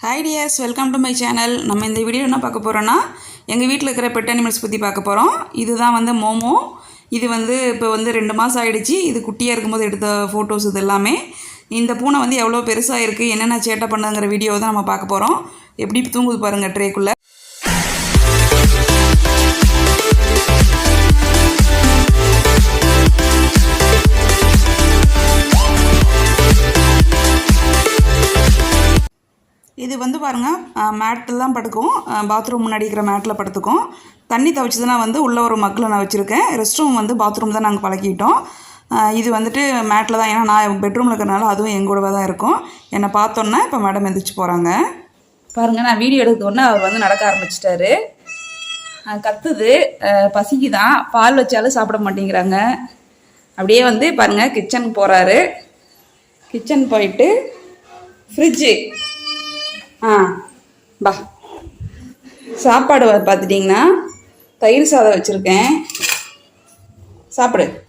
Hi dears welcome to my channel நம்ம இந்த video என்ன பார்க்க போகிறோன்னா எங்கள் வீட்டில் இருக்கிற பெட் அனிமல்ஸ் பற்றி பார்க்க போகிறோம் இதுதான் வந்து மோமோ. இது வந்து இப்போ வந்து ரெண்டு மாதம் ஆகிடுச்சு இது குட்டியாக இருக்கும்போது எடுத்த ஃபோட்டோஸ் இது எல்லாமே இந்த பூனை வந்து எவ்வளோ பெருசாக இருக்குது என்னென்ன சேட்டை பண்ணுங்கிற வீடியோ தான் நம்ம பார்க்க போகிறோம் எப்படி தூங்குது பாருங்கள் ட்ரேக்குள்ளே வந்து பாருங்கள் மேட்டில் தான் படுக்கும். பாத்ரூம் முன்னாடி இருக்கிற மேட்டில் படுத்துக்கும். தண்ணி துவைச்சதுனா வந்து உள்ள ஒரு மக்கில் நான் வச்சுருக்கேன். ரெஸ்ட் ரூம் வந்து பாத்ரூம் தான் நாங்கள் பழக்கிட்டோம். இது வந்துட்டு மேட்டில் தான். ஏன்னா நான் பெட்ரூமில் இருக்கிறனால அதுவும் எங்கூடவே தான் இருக்கும். என்னை பார்த்தோன்னே இப்போ மேடம் எந்திரிச்சு போகிறாங்க பாருங்கள் நான் வீடியோ எடுத்தோன்னே அவர் வந்து நடக்க ஆரம்பிச்சிட்டாரு. கத்துது. பசிக்கு தான் பால் வச்சாலும் சாப்பிட மாட்டேங்கிறாங்க. அப்படியே வந்து பாருங்கள் கிச்சனுக்கு போகிறாரு கிச்சன் போயிட்டு ஃப்ரிட்ஜு ஆ பா. சாப்பாடு பார்த்துட்டிங்கன்னா தயிர் சாதம் வச்சுருக்கேன். சாப்பிடு.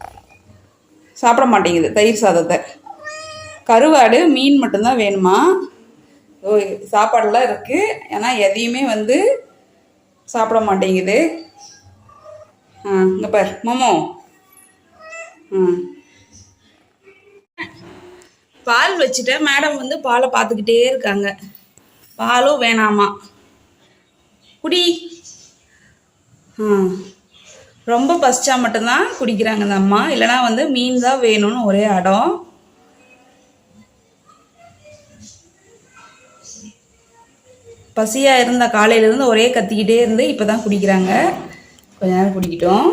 சாப்பிட மாட்டேங்குது தயிர் சாதத்தை. கருவாடு மீன் மட்டும்தான் வேணுமா? ஓ சாப்பாடெல்லாம் இருக்குது ஏன்னா எதையுமே வந்து சாப்பிட மாட்டேங்குது. ஆ இங்கே பார் மோமோ. ஆ. பால் வச்சுட்டேன். மேடம் வந்து பாலை பார்த்துக்கிட்டே இருக்காங்க. பாலும் வேணாமா? குடி. ரொம்ப பசிச்சா மட்டும்தான் குடிக்கிறாங்க இந்த அம்மா இல்லைனா வந்து மீன் தான் வேணும்னு ஒரே அடம். பசியாக இருந்த காலையிலேருந்து ஒரே கத்திக்கிட்டே இருந்து இப்போ தான் குடிக்கிறாங்க. கொஞ்ச நேரம் குடிக்கிட்டோம்.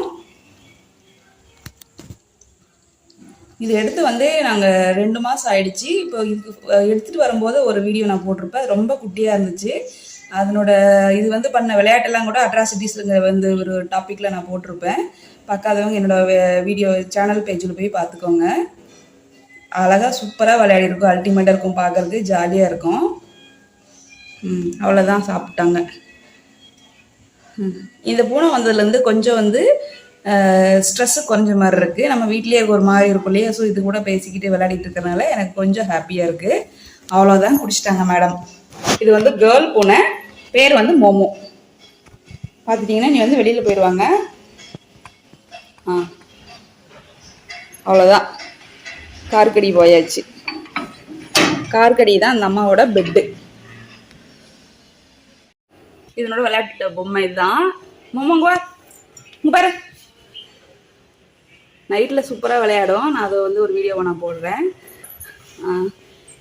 இது எடுத்து வந்து நாங்கள் ரெண்டு மாதம் ஆயிடுச்சு. இப்போ இதுக்கு எடுத்துகிட்டு வரும்போது ஒரு வீடியோ நான் போட்டிருப்பேன். ரொம்ப குட்டியாக இருந்துச்சு. அதனோட இது வந்து பண்ண விளையாட்டெல்லாம் கூட அட்ராசிட்டிஸுங்கிற வந்து ஒரு டாப்பிக்கில் நான் போட்டிருப்பேன். பார்க்காதவங்க என்னோட வீடியோ சேனல் பேஜில் போய் பார்த்துக்கோங்க. அழகாக சூப்பராக விளையாடி இருக்கும் அல்டிமேட்டாக இருக்கும் பார்க்குறதுக்கு. ஜாலியாக இருக்கும். ம் அவ்வளோதான் சாப்பிட்டாங்க. ம். இந்த பூனை வந்ததுலேருந்து கொஞ்சம் வந்து ஸ்ட்ரெஸ்ஸு குறைஞ்ச மாதிரி இருக்குது நம்ம வீட்லேயே ஒரு மாதிரி இருக்கும் இல்லையா? ஸோ இது கூட பேசிக்கிட்டு விளையாடிட்டு இருக்கறனால எனக்கு கொஞ்சம் ஹாப்பியாக இருக்குது அவ்வளோதான் குடிச்சிட்டாங்க மேடம் இது வந்து கேர்ள் பூனை. பேர் வந்து மோமோ. பார்த்துட்டிங்கன்னா நீ வந்து வெளியில் போயிடுவாங்க. ஆ. அவ்வளோதான் கார்கடி போயாச்சு. கார்கடி தான் அந்த அம்மாவோட பெட்டு இதனோட விளையாட்டு பொம்மை இதுதான் மொம்மங்க பாரு. நைட்டில் சூப்பராக விளையாடும். நான் அதை வந்து ஒரு வீடியோவை நான் போடுறேன்.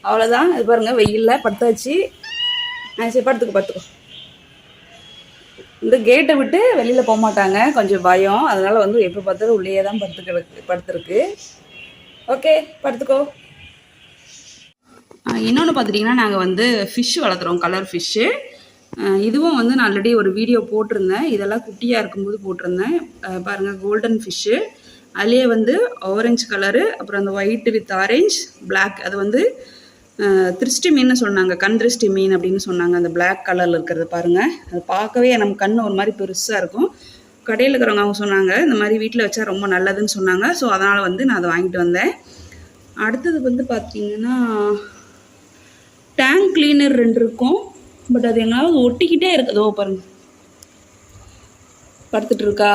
அவ்வளோதான் இது பாருங்கள் வெயிலில் படுத்தாச்சு ஆ சரி படுத்துக்கோ படுத்துக்கோ. இந்த கேட்டை விட்டு வெளியில் போக மாட்டாங்க. கொஞ்சம் பயம். அதனால் வந்து எப்போ பார்த்தாலும் உள்ளேயே தான் படுத்துக்கிறது படுத்துருக்கு. ஓகே படுத்துக்கோ. இன்னொன்று பார்த்துட்டிங்கன்னா நாங்கள் வந்து ஃபிஷ் வளர்த்துறோம் கலர் ஃபிஷ்ஷு இதுவும் வந்து நான் ஆல்ரெடி ஒரு வீடியோ போட்டிருந்தேன். இதெல்லாம் குட்டியாக இருக்கும்போது போட்டிருந்தேன். பாருங்கள் கோல்டன் ஃபிஷ்ஷு அதுலேயே வந்து ஆரஞ்சு கலரு அப்புறம் அந்த ஒயிட் வித் ஆரஞ்ச் பிளாக் அது வந்து திருஷ்டி மீன் சொன்னாங்க. கண் திருஷ்டி மீன் அப்படின்னு சொன்னாங்க. அந்த பிளாக் கலரில் இருக்கிறது பாருங்கள் அது பார்க்கவே நம்ம கண் ஒரு மாதிரி பெருசாக இருக்கும். கடையில் இருக்கிறவங்க அவங்க சொன்னாங்க இந்த மாதிரி வீட்டில் வச்சா ரொம்ப நல்லதுன்னு சொன்னாங்க. ஸோ அதனால் வந்து நான் அதை வாங்கிட்டு வந்தேன். அடுத்தது வந்து பார்த்தீங்கன்னா டேங்க் கிளீனர் ரெண்டு இருக்கும். பட் அது எங்கேயாவது ஒட்டிக்கிட்டே இருக்குதோ. பாருங்க. படுத்துட்டு இருக்கா?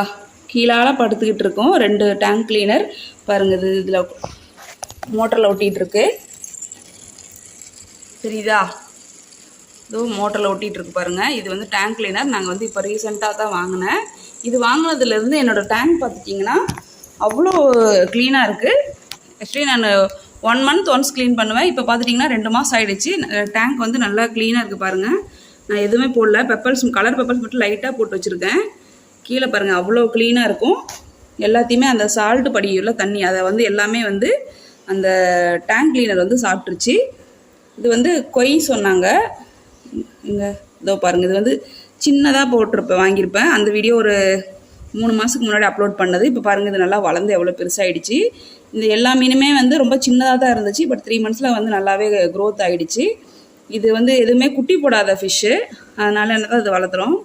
கீழால் படுத்துக்கிட்டு இருக்கோம். ரெண்டு டேங்க் கிளீனர் பாருங்கள் இது இதில் மோட்டரில் ஒட்டிகிட்ருக்கு தெரியுதா? இதுவும் மோட்டரில் ஒட்டிகிட்ருக்கு இருக்கு இது வந்து டேங்க் கிளீனர் நாங்கள் வந்து இப்போ ரீசெண்டாக தான் வாங்கினேன். இது வாங்கினதுலேருந்து என்னோட டேங்க் பார்த்துட்டிங்கன்னா அவ்வளோ க்ளீனாக இருக்குது ஆக்சுவலி நான் ஒன் மந்த் ஒன்ஸ் க்ளீன் பண்ணுவேன். இப்போ பார்த்துட்டிங்கன்னா ரெண்டு மாதம் ஆகிடுச்சு டேங்க் வந்து நல்லா க்ளீனாக இருக்குது பாருங்கள் நான் எதுவுமே போடல. பெப்பர்ஸ் கலர் பெப்பர்ஸ் மட்டும் லைட்டாக போட்டு வச்சுருக்கேன். கீழே பாருங்கள் அவ்வளோ க்ளீனாக இருக்கும். எல்லாத்தையுமே அந்த சால்ட்டு படியுள்ள தண்ணி அதை வந்து எல்லாமே வந்து அந்த டேங்க் கிளீனர் வந்து சாப்பிட்ருச்சு இது வந்து கொய் சொன்னாங்க. இங்கே இதோ பாருங்கள் இது வந்து சின்னதாக போட்டிருப்பேன் வாங்கியிருப்பேன். அந்த வீடியோ ஒரு மூணு மாதத்துக்கு முன்னாடி அப்லோட் பண்ணது. இப்போ பாருங்கள் இது நல்லா வளர்ந்து எவ்வளோ பெருசாகிடுச்சு இந்த எல்லா மீனுமே வந்து ரொம்ப சின்னதாக தான் இருந்துச்சு பட் த்ரீ மந்த்ஸில் வந்து நல்லாவே க்ரோத் ஆகிடுச்சு இது வந்து எதுவுமே குட்டி போடாத ஃபிஷ்ஷு அதனால் என்ன தான் இது வளர்த்துறோம்.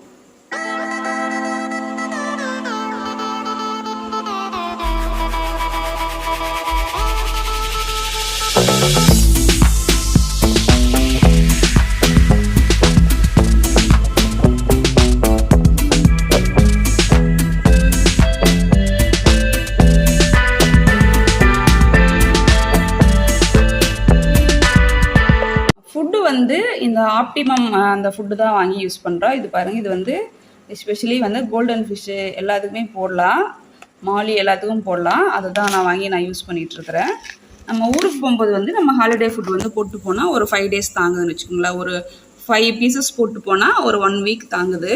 ஃபுட்டு வந்து இந்த ஆப்டிமம் அந்த ஃபுட்டு தான் வாங்கி யூஸ் பண்ணுறோம் இது பாருங்கள் இது வந்து எஸ்பெஷலி வந்து கோல்டன் ஃபிஷ்ஷு எல்லாத்துக்குமே போடலாம். மாலி எல்லாத்துக்கும் போடலாம். அதை தான் நான் வாங்கி நான் யூஸ் பண்ணிகிட்ருக்கிறேன் நம்ம ஊருக்கு போகும்போது வந்து நம்ம ஹாலிடே ஃபுட் வந்து போட்டு போனால் ஒரு ஃபைவ் டேஸ் தாங்குதுன்னு வச்சுக்கோங்களேன். ஒரு ஃபைவ் பீசஸ் போட்டு போனால் ஒரு ஒன் வீக் தாங்குது.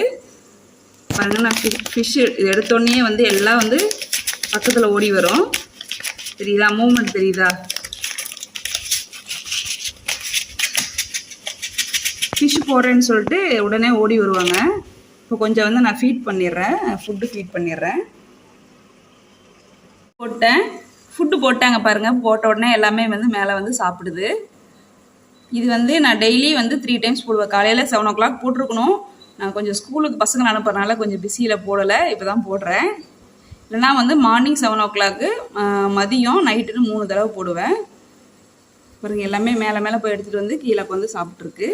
பாருங்க நான் ஃபிஷ் இது எடுத்தோடனே வந்து எல்லாம் வந்து பக்கத்தில் ஓடி வரும். தெரியுதா? மூமெண்ட் தெரியுதா? ஃபிஷ் போடுறேன்னு சொல்லிட்டு உடனே ஓடி வருவாங்க. இப்போ கொஞ்சம் வந்து நான் ஃபீட் பண்ணிடுறேன். ஃபுட்டு ஃபீட் பண்ணிடுறேன். போட்டேன். போட்டாங்க பாருங்கள் போட்ட உடனே எல்லாமே வந்து மேலே வந்து சாப்பிடுது. இது வந்து நான் டெய்லி வந்து த்ரீ டைம்ஸ் போடுவேன். காலையில் செவன் ஓ கிளாக் போட்டிருக்கணும். நான் கொஞ்சம் ஸ்கூலுக்கு பசங்களை அனுப்புறதுனால கொஞ்சம் பிஸியில் போடலை. இப்போ தான் போடுறேன். இல்லைனா வந்து மார்னிங் செவன் ஓ கிளாக்கு மதியம் நைட்டுன்னு மூணு தடவை போடுவேன். பாருங்க எல்லாமே மேலே மேலே போய் எடுத்துகிட்டு வந்து கீழே வந்து சாப்பிட்ருக்கு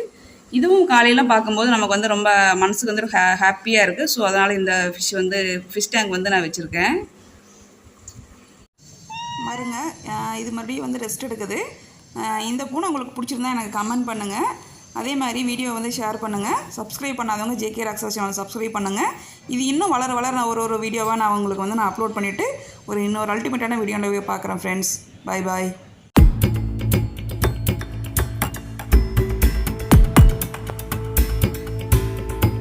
இதுவும் காலையில் பார்க்கும்போது நமக்கு வந்து ரொம்ப மனசுக்கு வந்து ஹே ஹாப்பியாக இருக்குது ஸோ அதனால் இந்த ஃபிஷ் வந்து ஃபிஷ் டேங்க் வந்து நான் வச்சுருக்கேன். பாருங்கள் இது மறுபடியும் வந்து ரெஸ்ட் எடுக்குது. இந்த பூனை உங்களுக்கு பிடிச்சிருந்தா எனக்கு கமெண்ட் பண்ணுங்கள் அதே மாதிரி வீடியோ வந்து ஷேர் பண்ணுங்கள் சப்ஸ்கிரைப் பண்ணாதவங்க ஜேகே ராக்ஸா சேனல் சப்ஸ்கிரைப் பண்ணுங்கள் இது இன்னும் வளர வளர நான் ஒரு ஒரு வீடியோவாக நான் உங்களுக்கு வந்து நான் அப்லோட் பண்ணிவிட்டு ஒரு இன்னொரு அல்டிமேட்டான வீடியோ பார்க்குறேன் ஃப்ரெண்ட்ஸ் பை பாய்